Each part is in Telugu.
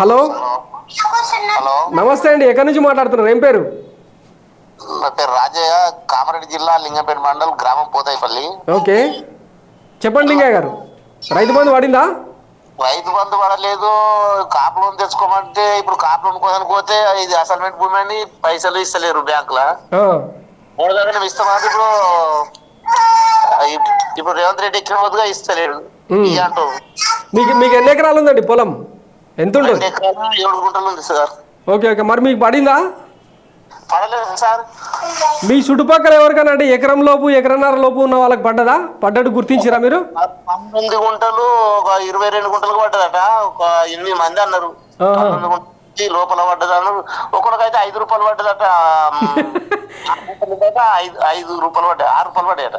హలో? హలో? నమస్తే అండి ఎక్కడి నుంచి మాట్లాడుతున్నారు? ఏం పేరు? నా పేరు రాజయ్య కామారెడ్డి జిల్లా లింగంపేట మండల్ గ్రామం పోతాయిపల్లి ఓకే. చెప్పండి లింగయ్య గారు. రైతు బంధు పడిందా? రైతు బంధు పడలేదు. కాపు లోన్ తెచ్చుకోమంటే ఇప్పుడు కాపు లోన్ కోదానికి పోతే ఇది అసైన్మెంట్ భూమి అని పైసలు ఇస్తలేరు బ్యాంకుల. మూడు దగ్గర ఇస్తామంటే ఇప్పుడు ఇప్పుడు రేవంత్ రెడ్డి ఎక్కిన అంటూ మీకు మీకు ఎన్ని ఎకరాలు ఉందండి పొలం? ఎంత ఉంటుంది ఏడు గుంటలు ఉంది సార్. Okay okay. మరి మీకు పడిందా? పడలేదు సార్. మీ చుట్టుపక్కల ఎవరికైనా అంటే ఎకరం లోపు ఎకరన్నర లోపు ఉన్న వాళ్ళకి పడ్డదా? పడ్డట్టు గుర్తించిరా మీరు? పంతొమ్మిది గుంటలు ఒక ఇరవై రెండు గుంటలకు పడ్డదట. ఒక ఎనిమిది మంది అన్నారు. పంతొమ్మిది లోపల పడ్డది అన్నారు. ఒకరికైతే ఐదు రూపాయలు పడ్డదట. ఐదు ఐదు రూపాయలు పడ్డాయి ఆరు రూపాయలు పడ్డాయట.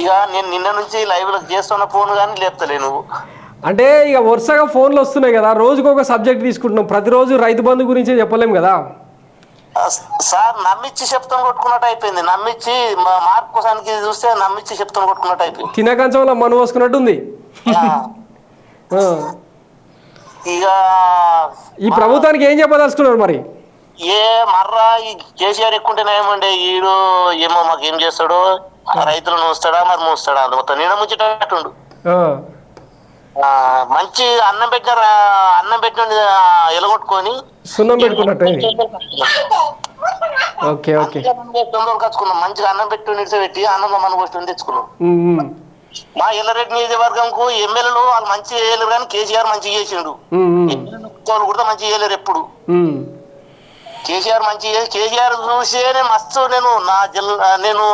ఇక నేను నిన్న నుంచి లైవ్లో చేస్తున్న ఫోన్ కానీ లేపుతలే నువ్వు. అంటే ఇక వరుసగా ఫోన్లు వస్తున్నాయి కదా రోజుకు ఒక సబ్జెక్ట్ తీసుకుంటున్నాం. ప్రతిరోజు రైతు బంధు గురించే చెప్పలేం కదా? సార్ నమ్మిచ్చి చెప్తాను కొట్టుకున్నట్టు అయిపోయింది. నమ్మిచ్చి మార్పు కోసానికి చూస్తే నమ్మిచ్చి చెప్తాను కొట్టుకున్నట్టు అయిపోయింది. తినకంచంలో మను పోసుకున్నట్టు ఉంది. ఇక ఈ ప్రభుత్వానికి ఏం చెప్పదలుచుకున్నారు మరి? ఏ మర్రా ఈ కేసీఆర్ ఎక్కుంటేనే ఏమండి? ఈడు ఏమో మాకు ఏం చేస్తాడో? ఆ రైతులను మూస్తాడా? మరి మూస్తాడా? అది మొత్తం నేను ముచ్చేటట్టుండు. మంచి అన్నం పెట్టిన అన్నం పెట్టిన ఎలగొట్టుకొని సున్నం పెట్టుకున్నట్టు ఓకే ఓకే. తొందరలు కచ్చుకున్నాం. మంచిగా అన్నం పెట్టి నిడిచిపెట్టి అన్నంలో మన వస్తువుని తెచ్చుకున్నాం. మా ఎల్లరెడ్డి నియోజకవర్గంకు ఎమ్మెల్యేలు వాళ్ళు మంచి చేయలేరు కానీ కేసీఆర్ మంచిగా చేసిండు. వాళ్ళు కూడా మంచిగా చేయలేరు ఎప్పుడు. కేసీఆర్ మంచి కేసీఆర్ చూసేనే మస్తు నేను నా జిల్లా నేను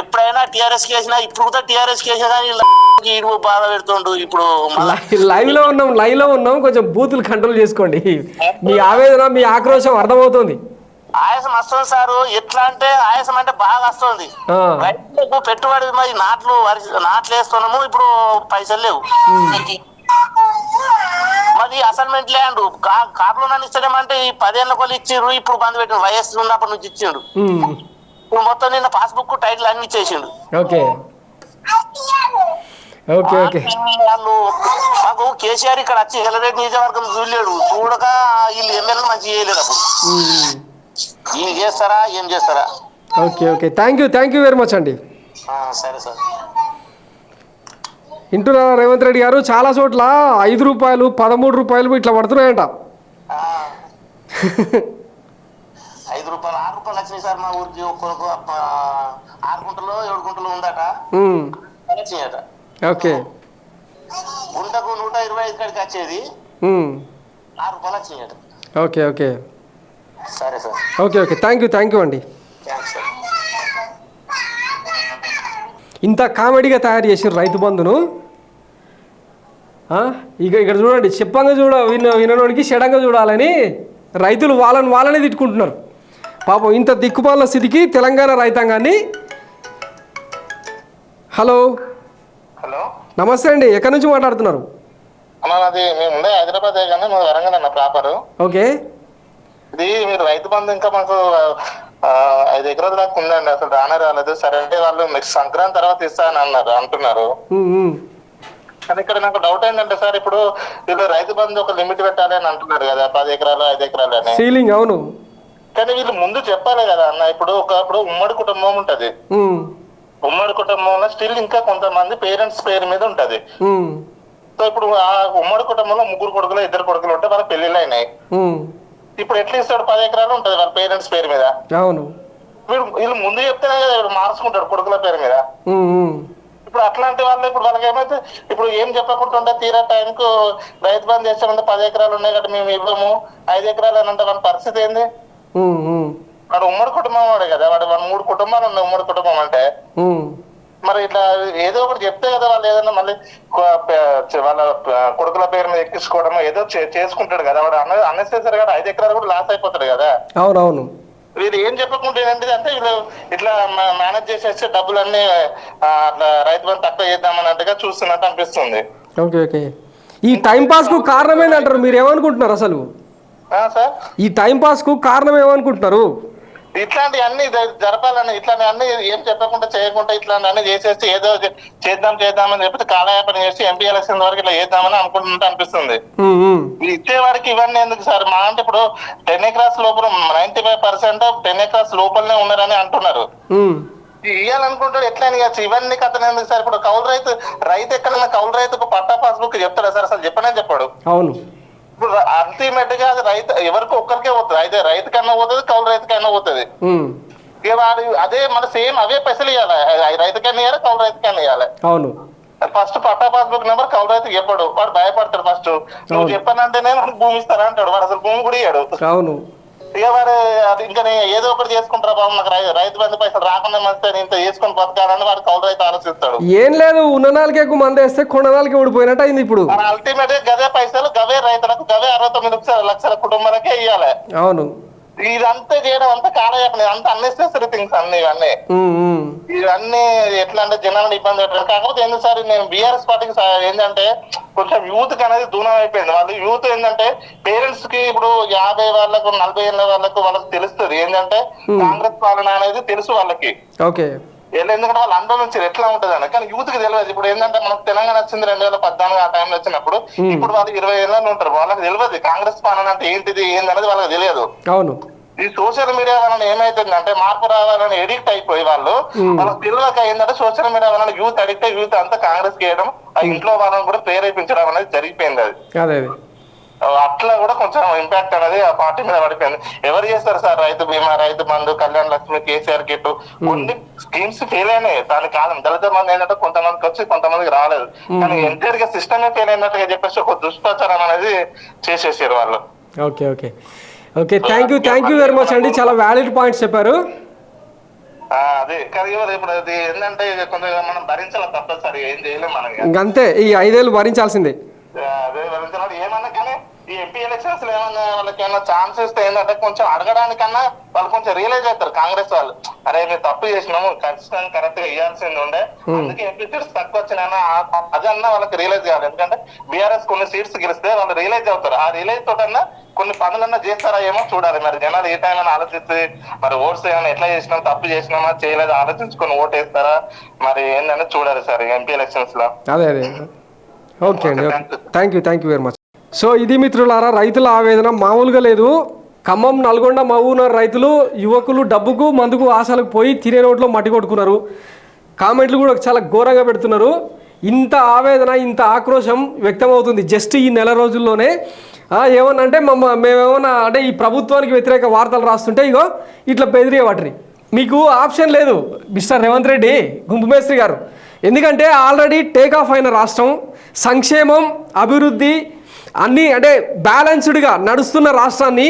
ఎప్పుడైనా టిఆర్ఎస్ కేసినా ఇప్పుడు కూడా టిఆర్ఎస్ కానీ ఈడు బాధ పెడుతుండు. ఇప్పుడు లైవ్లో ఉన్నాం లైవ్లో ఉన్నాం. కొంచెం బూతులు కంట్రోల్ చేసుకోండి. మీ ఆవేదన మీ ఆక్రోశం అర్థమవుతుంది. ఆయాసం వస్తుంది సారు. ఎట్లా అంటే ఆయాసం అంటే బాగా వస్తుంది. రైతులకు పెట్టుబడి మరి నాట్లు నాట్లు వేస్తున్నాము. ఇప్పుడు పైసలు లేవు. మరి అసైన్మెంట్ ల్యాండ్ కాపులో నన్ను ఇస్తాడేమంటే ఈ పదేళ్ళ కొలు ఇచ్చిండ్రు ఇప్పుడు బంద్ పెట్టిండు. వయస్సు ఉన్నప్పటి నుంచి ఇచ్చిండు. ఇప్పుడు మొత్తం నిన్న పాస్బుక్ టైటిల్ అన్ని ఇచ్చేసిండు. ఓకే. Okay okay. వాళ్ళు మాకు కేసీఆర్ ఇక్కడ వచ్చి హెలరెడ్డి నియోజకవర్గం చూడలేడు. చూడక వీళ్ళు ఎమ్మెల్యే మంచి చేయలేరు అప్పుడు. ఈయన చేస్తారా ఏం చేస్తారా? Okay okay. Thank you thank you very much అండి. సరే సార్. వింటున్నారా రేవంత్ రెడ్డి గారు చాలా చోట్ల ఐదు రూపాయలు పదమూడు రూపాయలు ఇట్లా పడుతున్నాయంట ఆ. ఐదు రూపాయలు ఆరు రూపాయలు ఆ, ఆరు గుంటలు ఏడు గుంటలు ఉందట వచ్చినాయట ఓకే. గుంటకు నూట ఇరవై ఐదు కాడికి వచ్చేది. ఆరు రూపాయలు ఓకే ఓకే. సరే sir. Okay okay. Thank you thank you అండి. ఇంత కామెడీగా తయారు చేసిన రైతు బంధును ఇక ఇక్కడ చూడండి చెప్పంగా చూడ విన విననోడికి షడంగా చూడాలని రైతులు వాళ్ళని వాళ్ళనే తిట్టుకుంటున్నారు. పాపం ఇంత దిక్కుమాల స్థితికి తెలంగాణ రైతాంగాన్ని. హలో. హలో. నమస్తే అండి ఎక్కడి నుంచి మాట్లాడుతున్నారు? నాది మేము ఉండే హైదరాబాద్ కానీ వరంగల్ అన్న ప్రాపర్. ఓకే. ఇది మీరు రైతు బంధు ఇంకా మాకు ఐదు ఎకరాల దాకా ఉందండి అసలు రానే రాలేదు. సరే అంటే వాళ్ళు నెక్స్ట్ సంక్రాంతి తర్వాత ఇస్తానని అన్నారు అంటున్నారు. కానీ ఇక్కడ నాకు డౌట్ ఏంటంటే సార్ ఇప్పుడు వీళ్ళు రైతు బంధు ఒక లిమిట్ పెట్టాలి అని అంటున్నారు కదా పది ఎకరాలు ఐదు ఎకరాలు అని. సీలింగ్ అవును. కానీ వీళ్ళు ముందు చెప్పాలి కదా అన్న. ఇప్పుడు ఒకప్పుడు ఉమ్మడి కుటుంబం ఉంటది. ఉమ్, ఉమ్మడి కుటుంబంలో స్టిల్ ఇంకా కొంతమంది పేరెంట్స్ పేరు మీద ఉంటది. సో ఇప్పుడు ఆ ఉమ్మడి కుటుంబంలో ముగ్గురు కొడుకులు ఇద్దరు కొడుకులు ఉంటే వాళ్ళ పెళ్ళిళ్ళు అయినాయి. ఇప్పుడు ఎట్లా ఇస్తాడు పది ఎకరాలు ఉంటది వాళ్ళ పేరెంట్స్ పేరు మీద. అవును. వీడు వీళ్ళు ముందు చెప్తేనే కదా వీడు మార్చుకుంటాడు కొడుకుల పేరు మీద. ఇప్పుడు అట్లాంటి వాళ్ళు ఇప్పుడు వాళ్ళకి ఏమైతే ఇప్పుడు ఏం చెప్పకుండా ఉంటే తీరా టైంకు రైతు బంధు చేస్తామంటే పది ఎకరాలు ఉన్నాయి కాబట్టి మేము ఇవ్వము. ఐదు ఎకరాలు అని అంటే వాళ్ళ పరిస్థితి ఏంది? వాడు ఉమ్మడి కుటుంబం వాడు కదా వాడు మూడు కుటుంబాలు ఉన్నాయి ఉమ్మడి కుటుంబం అంటే. మరి ఇట్లా ఏదో ఒకటి చెప్తే కదా వాళ్ళు ఏదైనా మళ్ళీ కొ- వాళ్ళ కొడుకుల పేరు మీద ఎక్కించుకోవడం ఏదో చేసుకుంటాడు కదా. వాడు అన్న అన్నెసెసరీ గా ఐదు ఎకరాలు కూడా లాస్ అయిపోతాడు కదా. అవునవును. వీళ్ళు ఏం చెప్పకుండా ఏంటిది అంటే వీళ్ళు ఇట్లా మేనేజ్ చేసేస్తే డబ్బులన్నీ అట్లా రైతు బంధు తక్కువ చేద్దామన్నట్టుగా చూస్తున్నట్టు అనిపిస్తుంది. Okay okay. ఈ టైం పాస్కు కారణం ఏంటంటారు మీరు ఏమనుకుంటున్నారు అసలు? సార్? ఈ టైం పాస్కు కారణం ఏమనుకుంటున్నారు? ఇట్లాంటి అన్ని జరపాలని ఇట్లాంటి అన్ని ఏం చెప్పకుండా చేయకుండా ఇట్లాంటి అన్ని చేసేసి ఏదో చే- చేద్దాం చేద్దామని చెప్పి కాలయాపన చేసి ఎంపీ ఎలక్షన్ వరకు ఇట్లా చేద్దామని అనుకుంటుంటే అనిపిస్తుంది. ఉమ్. ఇచ్చేవాడికి ఇవన్నీ ఎందుకు సార్? మా అంటే ఇప్పుడు టెన్ ఎకరాస్ లోపల ninety five percent ten acres లోపలనే ఉన్నారని అంటున్నారు. ఇవ్వాలనుకుంటాడు ఎట్లా అని ఇవ్వచ్చు ఇవన్నీ కథలు ఎందుకు సార్? ఇప్పుడు కౌలు రైతు రైతు ఎక్కడైనా కౌలు రైతుకు పట్టా పాస్బుక్ చెప్తాడా సార్? అసలు చెప్పనే చెప్పాడు. అవును. ఇప్పుడు అల్టిమేట్గా అది రైతు ఎవరికి ఒక్కరికే పోతుంది. అయితే రైతు కన్నా పోతుంది కౌలు రైతు కన్నా పోతుంది వాడు అదే మన సేమ్ అవే పైసలు ఇవ్వాలి రైతు కన్నా ఇవ్వాలి కౌలు రైతు కన్నా ఇవ్వాలి అవును. ఫస్ట్ పట్టా పాస్బుక్ నెంబర్ కౌలు రైతు చెప్పాడు వాడు భయపడతాడు ఫస్ట్. నువ్వు అవును. చెప్పానంటేనే మనకు భూమి ఇస్తారా అంటాడు. వాడు అసలు భూమి కూడా ఇయ్యాడు. అవును. ఇక వాడు అది ఇంకా నేను ఏదో ఒకటి చేసుకుంటారా బాబు? నాకు రైతు బంధు పైసలు రాకుండా నేను ఇంత చేసుకొని బతకాలని వాడు కౌలు రైతు ఆలోచిస్తాడు. ఏం లేదు ఉన్న నాలుగే ఎక్కువ మంది వేస్తే కొండ నాలుగే ఊడిపోయినట్టు అయింది ఇప్పుడు. అల్టిమేట్గా గవే గవే అరవై తొమ్మిది లక్షల కుటుంబాలకే ఇవ్వాలి అవును. ఇదంతా చేయడం అంతా కాలయాపన అంతా అన్నెసెసరీ థింగ్స్ అన్ని ఇవన్నీ. ఇవన్నీ ఎట్లా అంటే జనాలను ఇబ్బంది పెట్టారు కాకపోతే ఎందుకు సార్ నేను బీఆర్ఎస్ పార్టీకి ఏంటంటే కొంచెం యూత్కి అనేది దూరం అయిపోయింది. వాళ్ళు యూత్ ఏంటంటే పేరెంట్స్కి ఇప్పుడు యాభై వాళ్ళకు నలభై ఏళ్ళ వాళ్ళకు వాళ్ళకి తెలుస్తుంది. ఏంటంటే కాంగ్రెస్ పాలన అనేది తెలుసు వాళ్ళకి. ఓకే. ఎందుకంటే వాళ్ళు అనుభవించారు ఎట్లా ఉంటది అని కానీ యూత్కి తెలియదు ఇప్పుడు ఏంటంటే మనకు తెలంగాణ వచ్చింది రెండు వేల పద్నాలుగు ఆ టైంలో వచ్చినప్పుడు ఇప్పుడు వాళ్ళు ఇరవై ఏళ్ళు ఉంటారు. వాళ్ళకి తెలియదు కాంగ్రెస్ పాలన అంటే ఏంటిది ఏందనేది వాళ్ళకి తెలియదు. అవును. ఈ సోషల్ మీడియా వలన ఏమైతుందంటే మార్పు రావాలని ఎడిక్ట్ అయిపోయి వాళ్ళు వాళ్ళకి తెలియక ఏంటంటే సోషల్ మీడియా వలన యూత్ అడిక్ట్ అయ్యి యూత్ అంతా కాంగ్రెస్ చేయడం ఆ ఇంట్లో వాళ్ళని కూడా ప్రేరేపించడం అనేది జరిగిపోయింది అదే. అట్లా కూడా కొంచెం ఇంపాక్ట్ అనేది ఆ పార్టీ మీద పడిపోయింది. ఎవరు చేస్తారు సార్ రైతు బీమా రైతు బంధు కళ్యాణ్ లక్ష్మి కేసీఆర్ కిట్ కొన్ని స్కీమ్స్ ఫెయిల్ అయినాయి. దాని కాలం దళిత మంది ఏంటంటే కొంతమందికి వచ్చి కొంతమందికి రాలేదు. కానీ ఎంటైర్గా సిస్టమే ఫెయిల్ అయినట్టుగా చెప్పేసి ఒక దుష్ప్రచారం అనేది చేసేసారు వాళ్ళు. Okay okay. Okay thank you thank you very much అండి. చాలా వ్యాలిడ్ పాయింట్స్ చెప్పారు. అదే. ఇప్పుడు అది ఏంటంటే కొంచెం మనం భరించాలి తప్పనిసరి ఏం చేయలేం మనం. ఇంకంతే ఈ ఐదేళ్ళు భరించాల్సిందే. ఎంపీ ఎలక్షన్స్లో ఏమన్నా వాళ్ళకి ఏమన్నా ఛాన్స్ ఇస్తే ఏంటంటే కొంచెం అడగడానికన్నా వాళ్ళు కొంచెం రియలైజ్ అవుతారు కాంగ్రెస్ వాళ్ళు. అరే మేము తప్పు చేసినాము ఖచ్చితంగా కరెక్ట్గా ఇవ్వాల్సింది ఉండే. అందుకే ఎంపీ సీట్స్ తక్కువ వచ్చినా అదన్నా వాళ్ళకి రియలైజ్ కావాలి. ఎందుకంటే బీఆర్ఎస్ కొన్ని సీట్స్ గెలిస్తే వాళ్ళు రియలైజ్ అవుతారు. ఆ రియలైజ్ తోటన్నా కొన్ని పనులన్నా చేస్తారా ఏమో చూడాలి. మరి జనాలు ఏ టైం ఆలోచిస్తే మరి ఓట్స్ ఏమైనా ఎట్లా చేసినాం తప్పు చేసినామా చేయలేదు ఆలోచించుకొని ఓట్ వేస్తారా మరి ఏంటంటే చూడాలి సార్ ఎంపీ ఎలక్షన్స్లో. అదే అదే. ఓకే అండి. Okay. Thank you thank you very much so ఇది మిత్రులారా రైతుల ఆవేదన మామూలుగా లేదు. ఖమ్మం నల్గొండ మహబూబ్నగర్ రైతులు యువకులు డబ్బుకు మందుకు ఆశలకు పోయి తినే రోడ్లో మట్టి కొట్టుకున్నారు. కామెంట్లు కూడా చాలా ఘోరంగా పెడుతున్నారు. ఇంత ఆవేదన ఇంత ఆక్రోశం వ్యక్తమవుతుంది జస్ట్ ఈ నెల రోజుల్లోనే. ఏమన్నా అంటే మమ్మ మేమేమన్నా అంటే ఈ ప్రభుత్వానికి వ్యతిరేక వార్తలు రాస్తుంటే ఇగో ఇట్లా బెదిరే వాటిని మీకు ఆప్షన్ లేదు మిస్టర్ రేవంత్ రెడ్డి గుంపుమేస్త్రి గారు. ఎందుకంటే ఆల్రెడీ టేక్ ఆఫ్ అయిన రాష్ట్రం సంక్షేమం అభివృద్ధి అన్నీ అంటే బ్యాలెన్స్డ్గా నడుస్తున్న రాష్ట్రాన్ని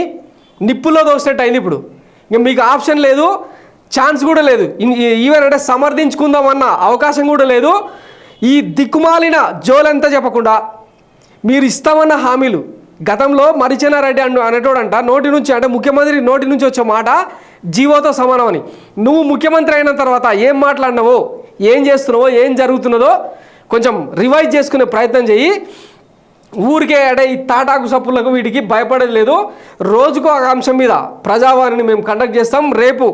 నిప్పుల్లో దోసినట్టు అయింది ఇప్పుడు. ఇంకా మీకు ఆప్షన్ లేదు ఛాన్స్ కూడా లేదు. ఈవెన్ అంటే సమర్థించుకుందామన్న అవకాశం కూడా లేదు. ఈ దిక్కుమాలిన జోలంతా చెప్పకుండా మీరు ఇస్తామన్న హామీలు గతంలో మరిచెన్నారెడ్డి అను అనేటోడంట నోటి నుంచి అంటే ముఖ్యమంత్రి నోటి నుంచి వచ్చే మాట జీవోతో సమానమని. నువ్వు ముఖ్యమంత్రి అయిన తర్వాత ఏం మాట్లాడినావో ఏం చేస్తున్నావో ఏం జరుగుతున్నదో కొంచెం రివైజ్ చేసుకునే ప్రయత్నం చేయి. ఊరికే అంటే ఈ తాటాకు సప్పులకు వీటికి భయపడేది లేదు. రోజుకు ఒక అంశం మీద ప్రజావాణిని మేము కండక్ట్ చేస్తాం. రేపు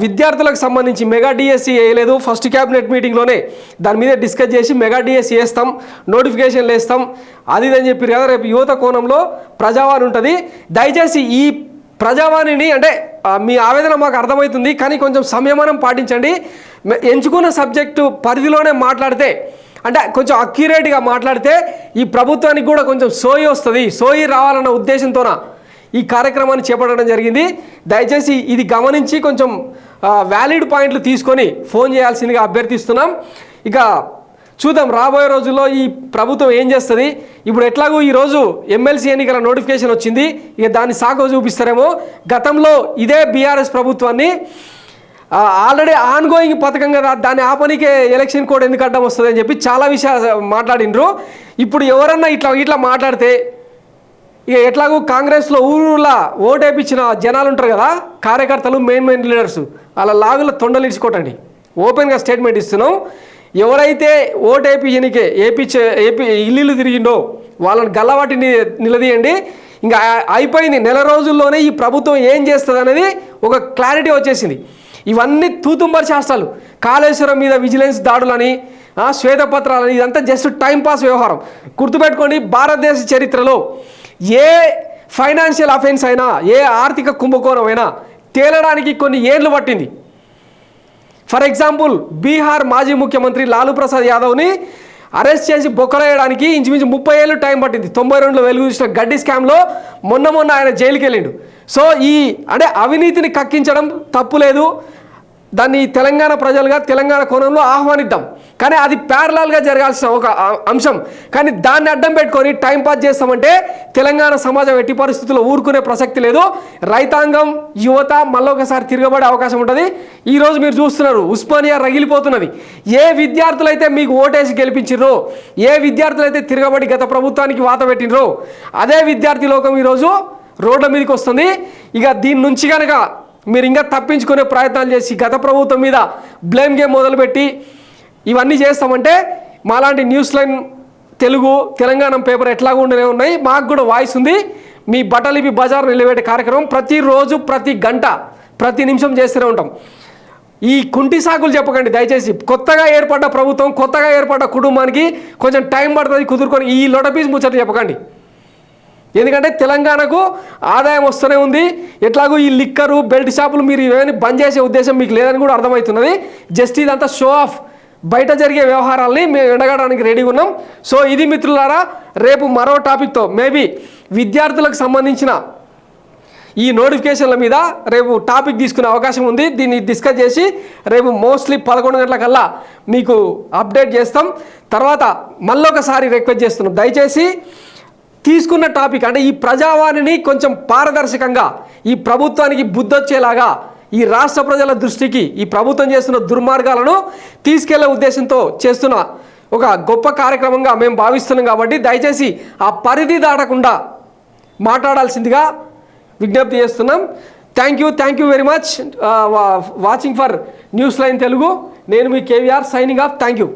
విద్యార్థులకు సంబంధించి మెగా డిఎస్సి వేయలేదు. ఫస్ట్ క్యాబినెట్ మీటింగ్లోనే దాని మీద డిస్కస్ చేసి మెగా డిఎస్సి వేస్తాం. నోటిఫికేషన్లు వేస్తాం అది ఇది అని చెప్పారు కదా రేపు యువత కోణంలో ప్రజావాణి ఉంటుంది. దయచేసి ఈ ప్రజావాణిని అంటే మీ ఆవేదన మాకు అర్థమవుతుంది. కానీ కొంచెం సంయమనం పాటించండి. ఎంచుకున్న సబ్జెక్టు పరిధిలోనే మాట్లాడితే అంటే కొంచెం అక్యురేట్గా మాట్లాడితే ఈ ప్రభుత్వానికి కూడా కొంచెం సోయి వస్తుంది. సోయి రావాలన్న ఉద్దేశంతోన ఈ కార్యక్రమాన్ని చేపట్టడం జరిగింది. దయచేసి ఇది గమనించి కొంచెం వ్యాలిడ్ పాయింట్లు తీసుకొని ఫోన్ చేయాల్సిందిగా అభ్యర్థిస్తున్నాం. ఇక చూద్దాం రాబోయే రోజుల్లో ఈ ప్రభుత్వం ఏం చేస్తుంది. ఇప్పుడు ఎట్లాగో ఈరోజు ఎమ్మెల్సీ ఎన్నికల నోటిఫికేషన్ వచ్చింది. ఇక దాన్ని సాగు చూపిస్తారేమో. గతంలో ఇదే బీఆర్ఎస్ ప్రభుత్వాన్ని ఆల్రెడీ ఆన్ గోయింగ్ పథకం దాన్ని ఆపనికే ఎలక్షన్ కోడ్ ఎందుకు అడ్డం వస్తుంది అని చెప్పి చాలా విషయాలు మాట్లాడినరు ఇప్పుడు ఎవరన్నా ఇట్లా ఇట్లా మాట్లాడితే ఇక ఎట్లాగో కాంగ్రెస్లో ఊరులా ఓటేపించిన జనాలు ఉంటారు కదా కార్యకర్తలు మెయిన్ మెయిన్ లీడర్స్ అలా లాగుల తొండలు ఇచ్చుకోటండి ఓపెన్గా స్టేట్మెంట్ ఇస్తున్నాం. ఎవరైతే ఓటేపించనికే ఏపించే ఏపీ ఇల్లు తిరిగిండో వాళ్ళని గల్లవాటిని నిలదీయండి. ఇంకా అయిపోయింది నెల రోజుల్లోనే ఈ ప్రభుత్వం ఏం చేస్తుంది అనేది ఒక క్లారిటీ వచ్చేసింది. ఇవన్నీ తూతుంబర్ శాస్త్రాలు. కాళేశ్వరం మీద విజిలెన్స్ దాడులని శ్వేతపత్రాలని ఇదంతా జస్ట్ టైంపాస్ వ్యవహారం. గుర్తుపెట్టుకోండి భారతదేశ చరిత్రలో ఏ ఫైనాన్షియల్ అఫెన్స్ అయినా ఏ ఆర్థిక కుంభకోణం అయినా తేలడానికి కొన్ని ఏళ్ళు పట్టింది. ఫర్ ఎగ్జాంపుల్ బీహార్ మాజీ ముఖ్యమంత్రి లాలూ ప్రసాద్ యాదవ్ని అరెస్ట్ చేసి బొక్కలేయడానికి ఇంచుమించు ముప్పై ఏళ్ళు టైం పట్టింది. తొంభై రెండులో వెలుగు చూసిన గడ్డి స్కామ్లో మొన్న మొన్న ఆయన జైలుకి వెళ్ళిండు సో ఈ అంటే అవినీతిని కక్కించడం తప్పు లేదు. దాన్ని తెలంగాణ ప్రజలుగా తెలంగాణ కోణంలో ఆహ్వానిద్దాం. కానీ అది ప్యారలాల్గా జరగాల్సిన ఒక అంశం. కానీ దాన్ని అడ్డం పెట్టుకొని టైంపాస్ చేస్తామంటే తెలంగాణ సమాజం ఎట్టి పరిస్థితుల్లో ఊరుకునే ప్రసక్తి లేదు. రైతాంగం యువత మళ్ళొకసారి తిరగబడే అవకాశం ఉంటుంది. ఈరోజు మీరు చూస్తున్నారు ఉస్మానియా రగిలిపోతున్నది. ఏ విద్యార్థులైతే మీకు ఓటేసి గెలిపించిర్రో ఏ విద్యార్థులైతే తిరగబడి గత ప్రభుత్వానికి వాత పెట్టినరో అదే విద్యార్థి లోకం ఈరోజు రోడ్ల మీదకి వస్తుంది. ఇక దీని నుంచి కనుక మీరు ఇంకా తప్పించుకునే ప్రయత్నాలు చేసి గత ప్రభుత్వం మీద బ్లేమ్ గేమ్ మొదలుపెట్టి ఇవన్నీ చేస్తామంటే మాలాంటి news line Telugu Telangana paper ఎట్లాగా ఉండనే ఉన్నాయి. మాకు కూడా వాయిస్ ఉంది. మీ బట్టలిపి బజార్ నిలబెట్టే కార్యక్రమం ప్రతిరోజు ప్రతి గంట ప్రతి నిమిషం చేస్తూనే ఉంటాం. ఈ కుంటి సాకులు చెప్పకండి దయచేసి. కొత్తగా ఏర్పడ్డ ప్రభుత్వం కొత్తగా ఏర్పడ్డ కుటుంబానికి కొంచెం టైం పడుతుంది కుదురుకొని ఈ లొటపీస్ ముచ్చట చెప్పకండి. ఎందుకంటే తెలంగాణకు ఆదాయం వస్తూనే ఉంది. ఎట్లాగో ఈ లిక్కరు బెల్ట్ షాపులు మీరు ఇవన్నీ బంద్ చేసే ఉద్దేశం మీకు లేదని కూడా అర్థమవుతున్నది. జస్ట్ ఇదంతా షో ఆఫ్ బయట జరిగే వ్యవహారాల్ని మేము ఎండగడానికి రెడీగా ఉన్నాం. సో ఇది మిత్రులారా రేపు మరో టాపిక్తో మేబీ విద్యార్థులకు సంబంధించిన ఈ నోటిఫికేషన్ల మీద రేపు టాపిక్ తీసుకునే అవకాశం ఉంది. దీన్ని డిస్కస్ చేసి రేపు మోస్ట్లీ పదకొండు గంటలకల్లా మీకు అప్డేట్ చేస్తాం. తర్వాత మళ్ళొకసారి రిక్వెస్ట్ చేస్తున్నాం. దయచేసి తీసుకున్న టాపిక్ అంటే ఈ ప్రజావాణిని కొంచెం పారదర్శకంగా ఈ ప్రభుత్వానికి బుద్ధొచ్చేలాగా ఈ రాష్ట్ర ప్రజల దృష్టికి ఈ ప్రభుత్వం చేస్తున్న దుర్మార్గాలను తీసుకెళ్ళే ఉద్దేశంతో చేస్తున్న ఒక గొప్ప కార్యక్రమంగా మేము భావిస్తున్నాం కాబట్టి దయచేసి ఆ పరిధి దాటకుండా మాట్లాడాల్సిందిగా విజ్ఞప్తి చేస్తున్నాం. Thank you thank you very much watching for news line Telugu నేను మీ KVR signing off thank you